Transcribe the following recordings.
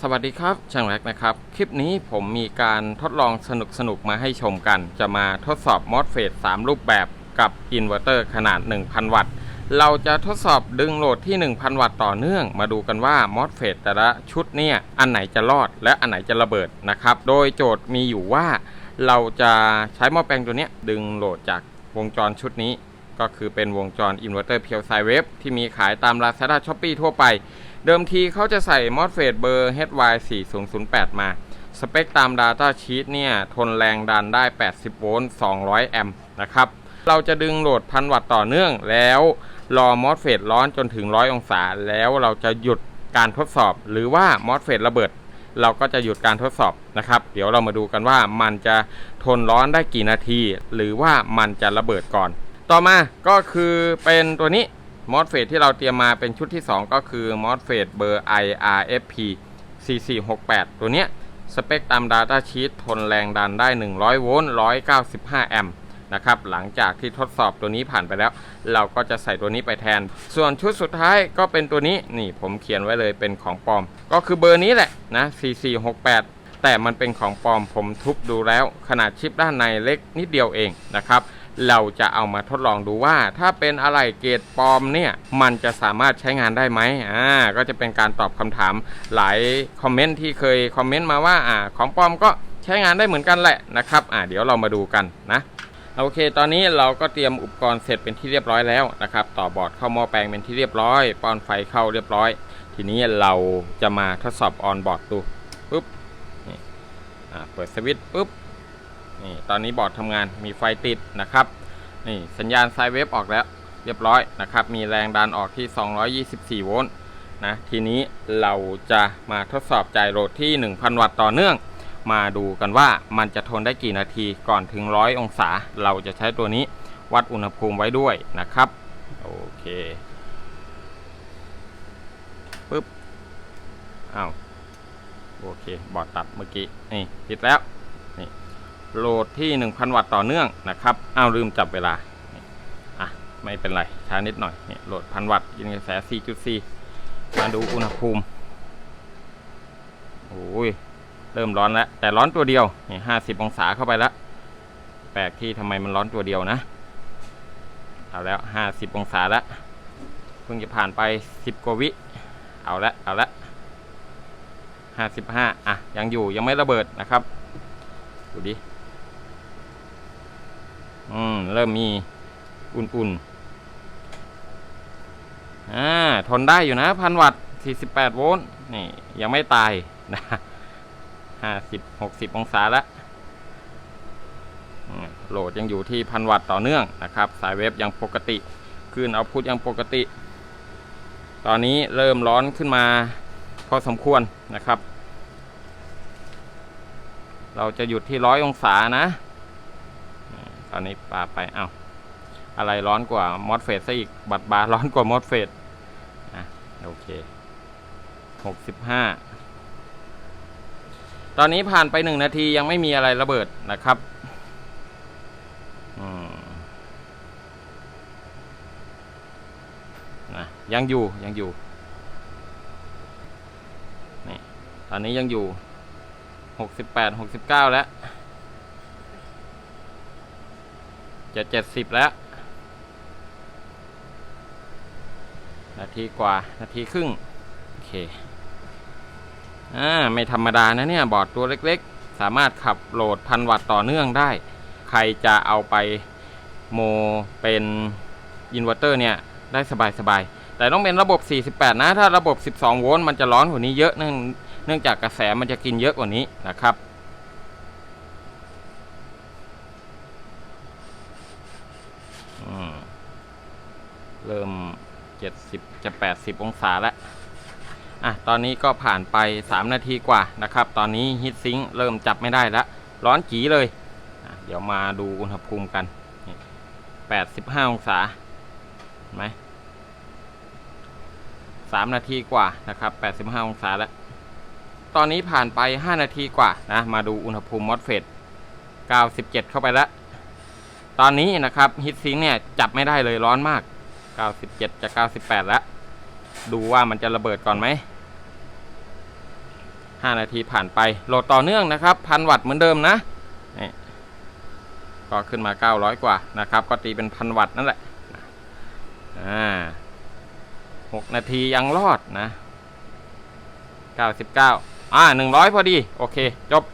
สวัสดีครับช่างแรกนะครับ คลิปนี้ผมมีการทดลองสนุกๆมาให้ชมกัน จะมาทดสอบมอสเฟต3รูปแบบกับอินเวอร์เตอร์ขนาด 1,000 วัตต์ เราจะทดสอบดึงโหลดที่ 1,000 วัตต์ต่อเนื่อง มาดูกันว่ามอสเฟตแต่ละชุดเนี่ย อันไหนจะรอดและอันไหนจะระเบิดนะครับ โดยโจทย์มีอยู่ว่า เราจะใช้หม้อแปลงตัวนี้ดึงโหลดจากวงจรชุดนี้ ก็คือเป็นวงจรอินเวอร์เตอร์เพียวไซเวฟที่มีขายตาม Lazada Shopee ทั่วไป เดิมทีเขาจะใส่มอสเฟตเบอร์ HY4008 มา สเปคตาม Data Sheet เนี่ย ทนแรงดันได้ 80 โวลต์ 200 แอมป์นะครับ เราจะดึงโหลดพันวัตต์ต่อเนื่อง แล้วรอมอสเฟตร้อนจนถึง 100 องศา แล้วเราจะหยุดการทดสอบ หรือว่ามอสเฟตระเบิด เราก็จะหยุดการทดสอบนะครับ เดี๋ยวเรามาดูกันว่ามันจะทนร้อนได้กี่นาที หรือว่ามันจะระเบิดก่อน ต่อมาก็คือเป็นตัวนี้ มอสเฟตที่เราเตรียมมาเป็นชุดที่ 2 ก็คือมอสเฟตเบอร์ IRFP C468 ตัวเนี้ยสเปคตาม Data Sheet ทนแรงดันได้ 100 โวลต์ 195 แอมป์นะครับหลังจากที่ทดสอบตัวนี้ผ่านไปแล้ว เราก็จะใส่ตัวนี้ไปแทน ส่วนชุดสุดท้ายก็เป็นตัวนี้นี่ผมเขียนไว้เลยเป็นของปลอม ก็คือเบอร์นี้แหละนะ C468 แต่มันเป็นของปลอมผมทุบดูแล้ว ขนาดชิปด้านในเล็กนิดเดียวเองนะครับ เราจะเอามาทดลองดูว่า ถ้าเป็นอะไรเกรดปลอมเนี่ย มันจะสามารถใช้งานได้ไหมอ่าก็จะเป็นการตอบคำถามหลายคอมเมนต์ที่เคยคอมเมนต์มาว่าอ่าของปลอมก็ใช้งานได้เหมือนกันแหละนะครับอ่าเดี๋ยวเรามาดูกันนะโอเค ตอนนี้เราก็เตรียมอุปกรณ์เสร็จเป็นที่เรียบร้อยแล้วนะครับ ต่อบอร์ดเข้าหม้อแปลงเป็นที่เรียบร้อย ป้อนไฟเข้าเรียบร้อย ทีนี้เราจะมาทดสอบออนบอร์ดดูปุ๊บอ่าเปิดสวิตช์ปุ๊บ นี่ตอนนี้บอร์ดทำงานมีไฟติดนะครับนี่สัญญาณไซเวฟออกแล้วเรียบร้อยนะครับ มีแรงดันออกที่ 224 โวลต์นะทีนี้เราจะมาทดสอบจ่ายโหลดที่ 1,000 วัตต์ต่อเนื่อง มาดูกันว่ามันจะทนได้กี่นาทีก่อนถึงร้อยองศา เราจะใช้ตัวนี้วัดอุณหภูมิไว้ด้วยนะครับ โอเคปึ๊บอ้าวโอเค บอร์ดตัดเมื่อกี้ นี่ ติดแล้ว โหลดที่ 1,000 วัตต์ต่อเนื่องนะครับอ้าวลืมจับเวลาอะไม่เป็นไรช้านิดหน่อยนี่โหลดพันวัตต์กินกระแส 4.4 มาดูอุณหภูมิโอ้ยเริ่มร้อนแล้ว แต่ร้อนตัวเดียวนี่ห้าสิบองศาเข้าไปแล้ว แปลกที่ทำไมมันร้อนตัวเดียวนะ เอาแล้วห้าสิบองศาแล้วเพิ่งจะผ่านไปสิบกว่าวิ เอาละเอาละห้าสิบห้าอะ ยังอยู่ยังไม่ระเบิดนะครับ ดูดิ อืมเริ่มมีอุ่นๆอ่าทนได้อยู่นะพันวัตต์48 โวลต์นี่ยังไม่ตายนะห้าสิบหกสิบองศาล้วอืมโหลดยังอยู่ที่พันวัตต์ต่อเนื่องนะครับ สายเวฟยังปกติคลื่นเอาพุทยังปกติ ตอนนี้เริ่มร้อนขึ้นมาพอสมควรนะครับ เราจะหยุดที่ร้อยองศานะ อืมตอนนี้ปาไปเอา้าอะไรร้อนกว่ามอสเฟสซะอีก บัตรบาร์ร้อนกว่ามอสเฟสอะโอเคหกสิบห้าตอนนี้ผ่านไปหนึ่งนาทียังไม่มีอะไรระเบิดนะครับนะยังอยู่ยังอยู่นี่ตอนนี้ยังอยู่หกสิบแปดหกสิบเก้าแล้ว จะเจ็ดสิบแล้ว นาทีกว่านาทีครึ่ง โอเค อ่า ไม่ธรรมดานะเนี่ย บอร์ดตัวเล็กๆ สามารถขับโหลดพันวัตต์ต่อเนื่องได้ ใครจะเอาไปโมเป็นอินเวอร์เตอร์เนี่ย ได้สบายๆ แต่ต้องเป็นระบบ 48 นะ ถ้าระบบ 12 โวลต์มันจะร้อนกว่านี้เยอะเนื่องเนื่องจากกระแสมันจะกินเยอะกว่านี้นะครับ เริ่ม 70 จะ 80 องศาแล้วอะตอนนี้ก็ผ่านไป 3 นาทีกว่านะครับ ตอนนี้ฮีทซิงเริ่มจับไม่ได้แล้ว ร้อนจีเลยเดี๋ยวมาดูอุณหภูมิกัน 85 องศาเห็นไหม3นาทีกว่านะครับ 85 องศาแล้ว ตอนนี้ผ่านไป 5 นาทีกว่านะ มาดูอุณหภูมิมอสเฟต97 เข้าไปแล้ว ตอนนี้นะครับฮีทซิงเนี่ยจับไม่ได้เลยร้อนมาก 97 จะ 98 แล้ว ดูว่ามันจะระเบิดก่อนไหม 5 นาทีผ่านไป โหลดต่อเนื่องนะครับ พันวัตต์เหมือนเดิมนะนี่ก็ขึ้นมา 900 กว่านะครับ ก็ตีเป็นพันวัตต์นั่นแหละ อ่า 6 นาทียังรอดนะ 99 อ่า 100 พอดี โอเค จบ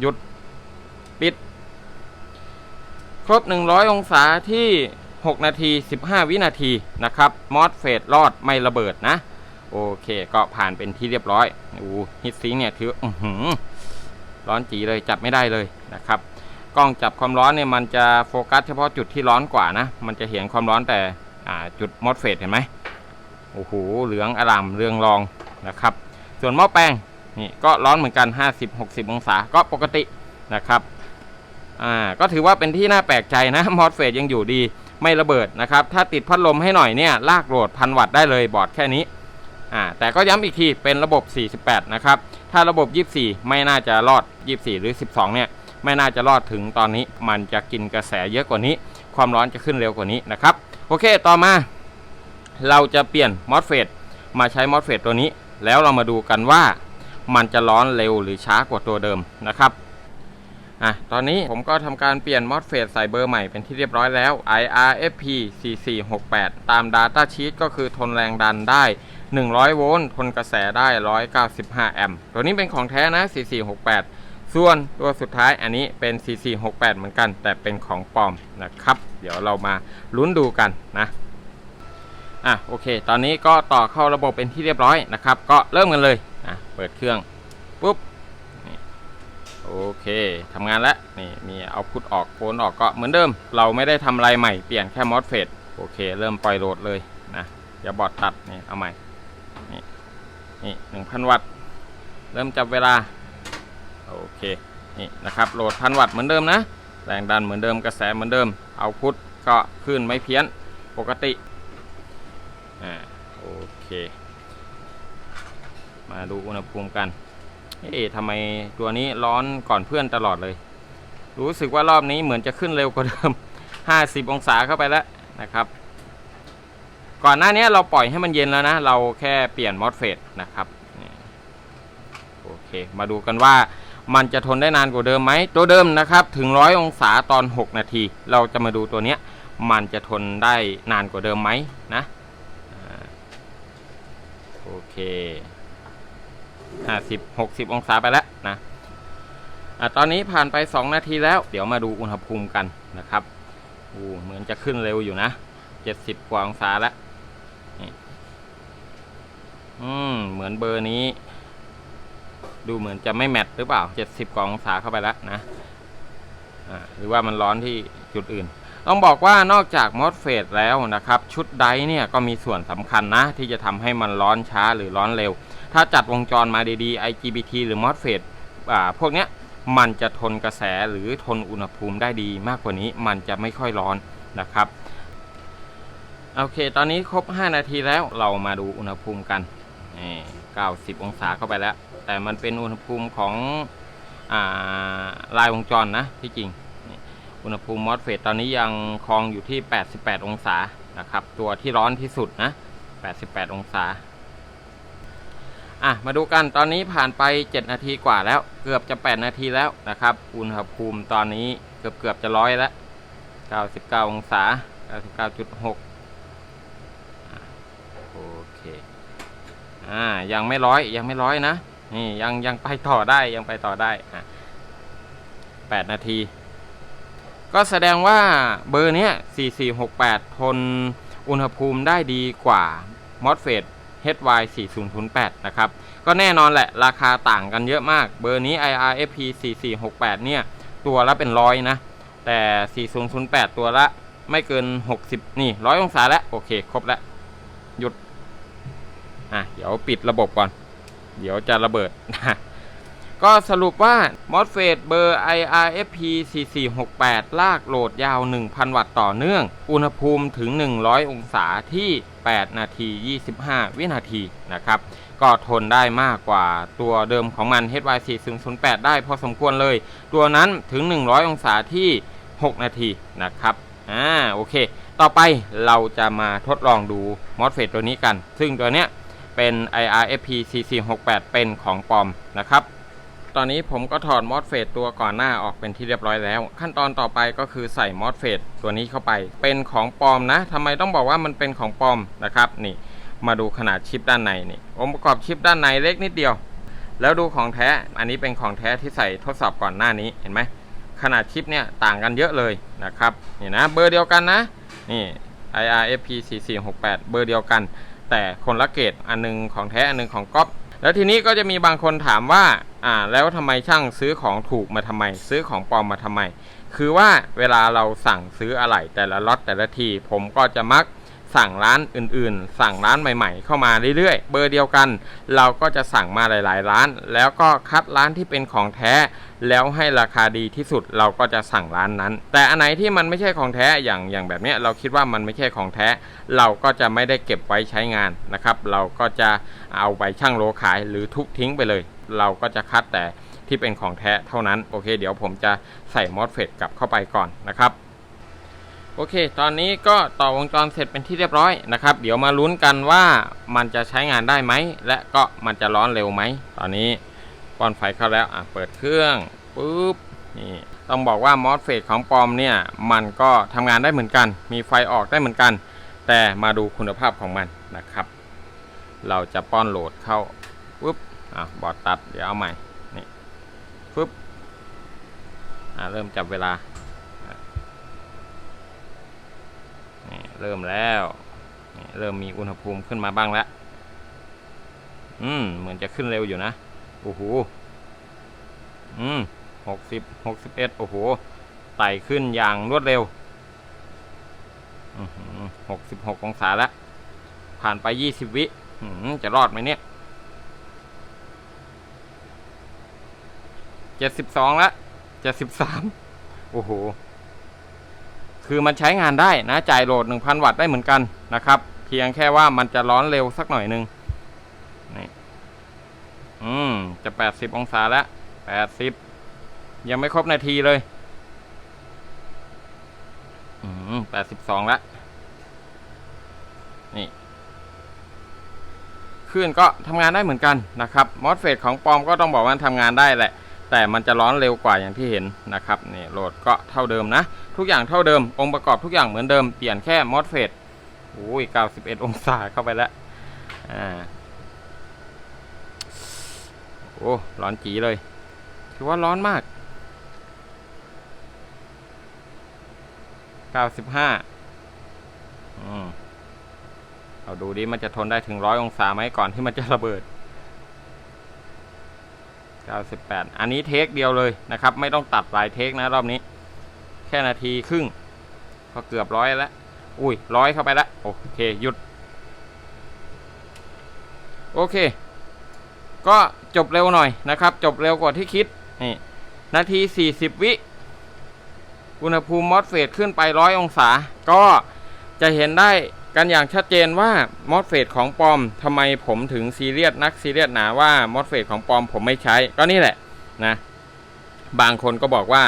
หยุด ปิด ครบ 100 องศาที่ 6 นาที 15 วินาทีนะครับมอสเฟดรอดไม่ระเบิดนะ โอเคก็ผ่านเป็นที่เรียบร้อยอูฮิตซิงเนี่ยถืออหือร้อนจีเลยจับไม่ได้เลยนะครับกล้องจับความร้อนเนี่ยมันจะโฟกัสเฉพาะจุดที่ร้อนกว่านะ มันจะเห็นความร้อนแต่จุดมอสเฟดเห็นไหมโอ้โหเหลืองอร่ามเรืองรองนะครับ ส่วนหม้อแปลงนี่ก็ร้อนเหมือนกัน 50-60 องศาก็ปกตินะครับอ่าก็ถือว่าเป็นที่น่าแปลกใจนะมอสเฟดยังอยู่ดี ไม่ระเบิดนะครับ ถ้าติดพัดลมให้หน่อยเนี่ยลากโหลดพันวัตต์ได้เลยบอร์ดแค่นี้อ่าแต่ก็ย้ำอีกทีเป็นระบบ 48 นะครับ ถ้าระบบ 24 ไม่น่าจะรอด 24 หรือ 12 เนี่ย ไม่น่าจะรอดถึงตอนนี้ มันจะกินกระแสเยอะกว่านี้ ความร้อนจะขึ้นเร็วกว่านี้นะครับ โอเค ต่อมา เราจะเปลี่ยนมอสเฟดมาใช้มอสเฟดตัวนี้ แล้วเรามาดูกันว่า มันจะร้อนเร็วหรือช้ากว่าตัวเดิมนะครับ อะ ตอนนี้ผมก็ทำการเปลี่ยนมอสเฟดใส่เบอร์ใหม่เป็นที่เรียบร้อยแล้ว IRFP 4468 ตาม Data Sheet ก็คือทนแรงดันได้ 100 โวลต์ทนกระแสได้ 195 แอมป์ตัวนี้เป็นของแท้นะ 4468 ส่วนตัวสุดท้ายอันนี้เป็น 4468 เหมือนกัน แต่เป็นของปลอมนะครับ เดี๋ยวเรามาลุ้นดูกันนะอะโอเค ตอนนี้ก็ต่อเข้าระบบเป็นที่เรียบร้อยนะครับ ก็เริ่มกันเลยอะเปิดเครื่องปุ๊บ เคทำงานแล้วนี่มีเอาพุทออกโคนออกก็เหมือนเดิม เราไม่ได้ทำอะไรใหม่เปลี่ยนแค่มอสเฟดโอเค เริ่มปล่อยโหลดเลยนะอย่าบอดตัดนี่เอาใหม่นี่นี่หนึ่งพันวัตต์เริ่มจับเวลาโอเคนี่นะครับโหลดพันวัตต์เหมือนเดิมนะแรงดันเหมือนเดิมกระแสเหมือนเดิมเอาพุทก็ขึ้นไม่เพี้ยนปกติอ่าโอเค มาดูอุณหภูมิกัน เอ๊ะทำไมตัวนี้ร้อนก่อนเพื่อนตลอดเลย รู้สึกว่ารอบนี้เหมือนจะขึ้นเร็วกว่าเดิม 50 องศาเข้าไปแล้วนะครับ ก่อนหน้านี้เราปล่อยให้มันเย็นแล้วนะ เราแค่เปลี่ยนมอสเฟตนะครับโอเค มาดูกันว่ามันจะทนได้นานกว่าเดิมไหม ตัวเดิมนะครับ ถึง 100 องศาตอน 6 นาที เราจะมาดูตัวเนี้ย มันจะทนได้นานกว่าเดิมไหมนะโอเค ห้าสิบหกสิบองศาไปแล้วนะอะตอนนี้ผ่านไป 2 นาทีแล้ว เดี๋ยวมาดูอุณหภูมิกันนะครับอู้เหมือนจะขึ้นเร็วอยู่นะ70กว่าองศาแล้วอืมเหมือนเบอร์นี้ ดูเหมือนจะไม่แมทหรือเปล่า70กว่าองศาเข้าไปแล้วนะอ่าหรือว่ามันร้อนที่จุดอื่น ต้องบอกว่านอกจากมอสเฟตแล้วนะครับ ชุดไดเนี่ยก็มีส่วนสำคัญนะ ที่จะทำให้มันร้อนช้าหรือร้อนเร็ว ถ้าจัดวงจรมาดีๆ IGBT หรือ MOSFET อ่าพวกเนี้ยมันจะทนกระแสหรือทนอุณหภูมิได้ดีมากกว่านี้มันจะไม่ค่อยร้อนนะครับโอเค ตอนนี้ครบ 5 นาทีแล้วเรามาดูอุณหภูมิกันนี่90 องศาเข้าไปแล้ว แต่มันเป็นอุณหภูมิของอาลายวงจรนะที่จริง อุณหภูมิ MOSFET ตอนนี้ยังครองอยู่ที่ 88 องศานะครับ ตัวที่ร้อนที่สุดนะ 88 องศา อะมาดูกันตอนนี้ผ่านไป 7 นาทีกว่าแล้ว เกือบจะ 8 นาทีแล้วนะครับ อุณหภูมิตอนนี้เกือบเกือบจะร้อยแล้ว 99 องศา 99.6 โอเค อ่า ยังไม่ร้อยยังไม่ร้อยนะ นี่ยังยังไปต่อได้ยังไปต่อได้ อะ 8 นาที ก็แสดงว่าเบอร์เนี้ย4468 ทนอุณหภูมิได้ดีกว่า MOSFET HY 4008นะครับ ก็แน่นอนแหละราคาต่างกันเยอะมาก เบอร์นี้ IRFP 4468 เนี่ย ตัวละเป็นร้อยนะ แต่ 4008 ตัวละไม่เกิน 60 นี่ร้อยองศาแล้ว โอเค ครบแล้ว หยุด อะ เดี๋ยวปิดระบบก่อน เดี๋ยวจะระเบิด ก็สรุปว่า MOSFET เบอร์ IRFP 4468 ลากโหลดยาว 1,000 วัตต์ต่อเนื่อง อุณหภูมิถึง 100 องศาที่ 8 นาที 25 วินาทีนะครับ ก็ทนได้มากกว่าตัวเดิมของมัน HY 4008 ได้พอสมควรเลย ตัวนั้นถึง 100 องศาที่ 6 นาทีนะครับ อ่า โอเค ต่อไปเราจะมาทดลองดู MOSFET ตัวนี้กัน ซึ่งตัวเนี้ยเป็น IRFP CC68 เป็นของปลอมนะครับ ตอนนี้ผมก็ถอดมอสเฟตตัวก่อนหน้าออกเป็นที่เรียบร้อยแล้ว ขั้นตอนต่อไปก็คือใส่มอสเฟตตัวนี้เข้าไป เป็นของปลอมนะทำไมต้องบอกว่ามันเป็นของปลอมนะครับนี่มาดูขนาดชิปด้านในนี่องค์ประกอบชิปด้านในเล็กนิดเดียว แล้วดูของแท้อันนี้เป็นของแท้ที่ใส่ทดสอบก่อนหน้านี้เห็นไหมขนาดชิปเนี่ยต่างกันเยอะเลยนะครับนี่นะเบอร์เดียวกันนะนี่ IRFP 4468 เบอร์เดียวกัน แต่คนละเกรดอันหนึงของแท้อันหนึงของก๊อป แล้วทีนี้ก็จะมีบางคนถามว่าอ่า แล้วทำไมช่างซื้อของถูกมาทำไม ซื้อของปลอมมาทำไม คือว่าเวลาเราสั่งซื้ออะไรแต่ละล็อตแต่ละที ผมก็จะมัก สั่งร้านอื่นๆ สั่งร้านใหม่ ๆ เข้ามาเรื่อยๆ เบอร์เดียวกัน เราก็จะสั่งมาหลาย ๆ ร้าน แล้วก็คัดร้านที่เป็นของแท้ แล้วให้ราคาดีที่สุดเราก็จะสั่งร้านนั้น แต่อันไหนที่มันไม่ใช่ของแท้อย่างอย่างแบบเนี้ยเราคิดว่ามันไม่ใช่ของแท้ เราก็จะไม่ได้เก็บไว้ใช้งานนะครับ เราก็จะเอาไปช่างโลขายหรือทุบทิ้งไปเลย เราก็จะคัดแต่ที่เป็นของแท้เท่านั้นโอเค เดี๋ยวผมจะใส่มอสเฟตกลับเข้าไปก่อนนะครับ โอเค ตอนนี้ก็ต่อวงจรเสร็จเป็นที่เรียบร้อยนะครับ เดี๋ยวมาลุ้นกันว่ามันจะใช้งานได้ไหม และก็มันจะร้อนเร็วไหม ตอนนี้ป้อนไฟเข้าแล้วอะเปิดเครื่องปุ๊บนี่ต้องบอกว่ามอสเฟตของปอมเนี่ย มันก็ทำงานได้เหมือนกัน มีไฟออกได้เหมือนกัน แต่มาดูคุณภาพของมันนะครับ เราจะป้อนโหลดเข้าปุ๊บอะบอดตัดเดี๋ยวเอาใหม่นี่ปุ๊บอะเริ่มจับเวลา นี่ เริ่มแล้วเริ่มมีอุณหภูมิขึ้นมาบ้างแล้วอืมเหมือนจะขึ้นเร็วอยู่นะโอ้โหอืมหกสิบหกสิบเอ็ดโอ้โหไต่ขึ้นอย่างรวดเร็วหกสิบหกองศาแล้วผ่านไปยี่สิบวิจะรอดไหมเนี่ยเจ็ดสิบสองแล้วเจ็ดสิบสามโอ้โห คือมันใช้งานได้นะจ่ายโหลด 1,000 วัตต์ได้เหมือนกันนะครับ เพียงแค่ว่ามันจะร้อนเร็วสักหน่อยนึงนี่อืมจะ 80 องศาแล้ว 80 ยังไม่ครบนาทีเลยอืม82แล้วนี่คลื่นก็ทำงานได้เหมือนกันนะครับมอสเฟตของปอมก็ต้องบอกว่าทำงานได้แหละ แต่มันจะร้อนเร็วกว่าอย่างที่เห็นนะครับนี่โหลดก็เท่าเดิมนะ ทุกอย่างเท่าเดิม องค์ประกอบทุกอย่างเหมือนเดิมเปลี่ยนแค่มอสเฟตโอ้ย91 องศาเข้าไปแล้วอ่าโอ้ร้อนจีเลยถือว่าร้อนมาก 95อืมเอาดูดิมันจะทนได้ถึงร้อยองศาไหมก่อนที่มันจะระเบิด 98 อันนี้เทคเดียวเลยนะครับ ไม่ต้องตัดหลายเทคนะรอบนี้ แค่นาทีครึ่งก็เกือบร้อยแล้ว อุ้ยร้อยเข้าไปแล้วโอเคหยุด โอเค ก็จบเร็วหน่อยนะครับ จบเร็วกว่าที่คิดนี่นาที 40 วิอุณหภูมิมอสเฟตขึ้นไปร้อยองศา ก็จะเห็นได้ กันอย่างชัดเจนว่ามอสเฟตของปลอมทำไมผมถึงซีเรียสนักซีเรียสหนาว่ามอสเฟตของปลอมผมไม่ใช้ก็นี่แหละนะบางคนก็บอกว่า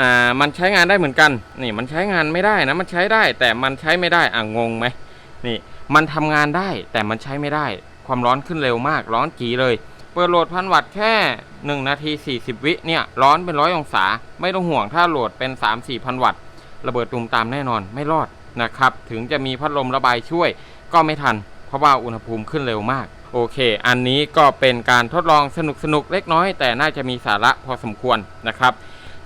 อ่ามันใช้งานได้เหมือนกันนี่มันใช้งานไม่ได้นะมันใช้ได้ แต่มันใช้ไม่ได้อะงงไหมนี่มันทำงานได้แต่มันใช้ไม่ได้ ความร้อนขึ้นเร็วมากร้อนจีเลยเปิดโหลดพันวัตต์แค่ 1 นาที 40 วิเนี่ยร้อนเป็นร้อยองศา ไม่ต้องห่วงถ้าโหลดเป็น 3-4พันวัตต์ระเบิดตูมตามแน่นอนไม่รอด นะครับ ถึงจะมีพัดลมระบายช่วยก็ไม่ทัน เพราะว่าอุณหภูมิขึ้นเร็วมาก โอเค อันนี้ก็เป็นการทดลองสนุกสนุกๆเล็กน้อย แต่น่าจะมีสาระพอสมควรนะครับ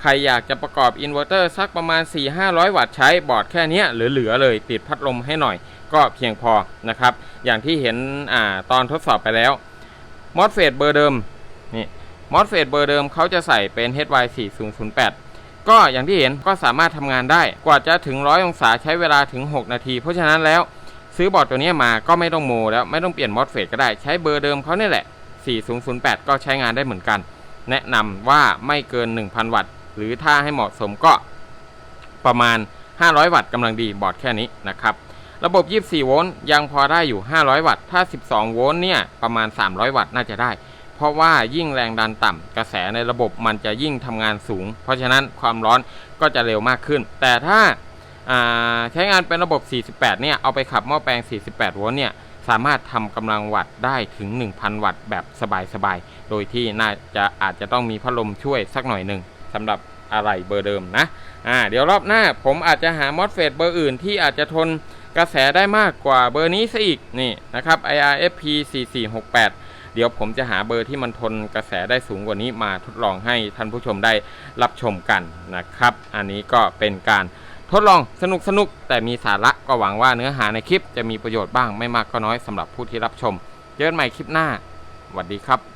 ใครอยากจะประกอบอินเวอร์เตอร์สักประมาณ 4-500 วัตต์ใช้บอร์ดแค่นี้ยเหลือๆเลย ติดพัดลมให้หน่อย ก็เพียงพอนะครับ อย่างที่เห็นอ่าตอนทดสอบไปแล้วมอสเฟตเบอร์เดิมนี่มอสเฟตเบอร์เดิมเขาจะใส่เป็น HY4008 ก็อย่างที่เห็นก็สามารถทำงานได้ กว่าจะถึง100องศาใช้เวลาถึง 6 นาที เพราะฉะนั้นแล้วซื้อบอร์ดตัวนี้มาก็ไม่ต้องโมแล้วไม่ต้องเปลี่ยนมอสเฟตก็ได้ใช้เบอร์เดิมเขาเนี่ยแหละ 4008 ก็ใช้งานได้เหมือนกัน แนะนำว่าไม่เกิน 1,000 วัตต์ หรือถ้าให้เหมาะสมก็ประมาณ 500 วัตต์กำลังดีบอร์ดแค่นี้นะครับ ระบบ 24 โวลต์ยังพอได้อยู่ 500 วัตต์ ถ้า 12 โวลต์เนี่ยประมาณ 300 วัตต์น่าจะได้ เพราะว่ายิ่งแรงดันต่ำกระแสในระบบมันจะยิ่งทำงานสูง เพราะฉะนั้นความร้อนก็จะเร็วมากขึ้น แต่ถ้าาใช้งานเป็นระบบ 48 เนี่ย เอาไปขับหม้อแปลง 48 โวลต์เนี่ย สามารถทำกำลังวัตต์ได้ถึง 1,000 วัตต์แบบสบายๆ โดยที่น่าจะอาจจะต้องมีพัดลมช่วยสักหน่อยหนึ่งสำหรับอะไรเบอร์เดิมนะ อ่า เดี๋ยวรอบหน้าผมอาจจะหามอสเฟตเบอร์อื่นที่อาจจะทนกระแสได้มากกว่าเบอร์นี้ซะอีก นี่นะครับ IRFP 4468 เดี๋ยวผมจะหาเบอร์ที่มันทนกระแสได้สูงกว่านี้มาทดลองให้ท่านผู้ชมได้รับชมกันนะครับ อันนี้ก็เป็นการทดลองสนุกสนุกแต่มีสาระก็หวังว่าเนื้อหาในคลิปจะมีประโยชน์บ้างไม่มากก็น้อยสำหรับผู้ที่รับชม เจอกันใหม่คลิปหน้าสวัสดีครับ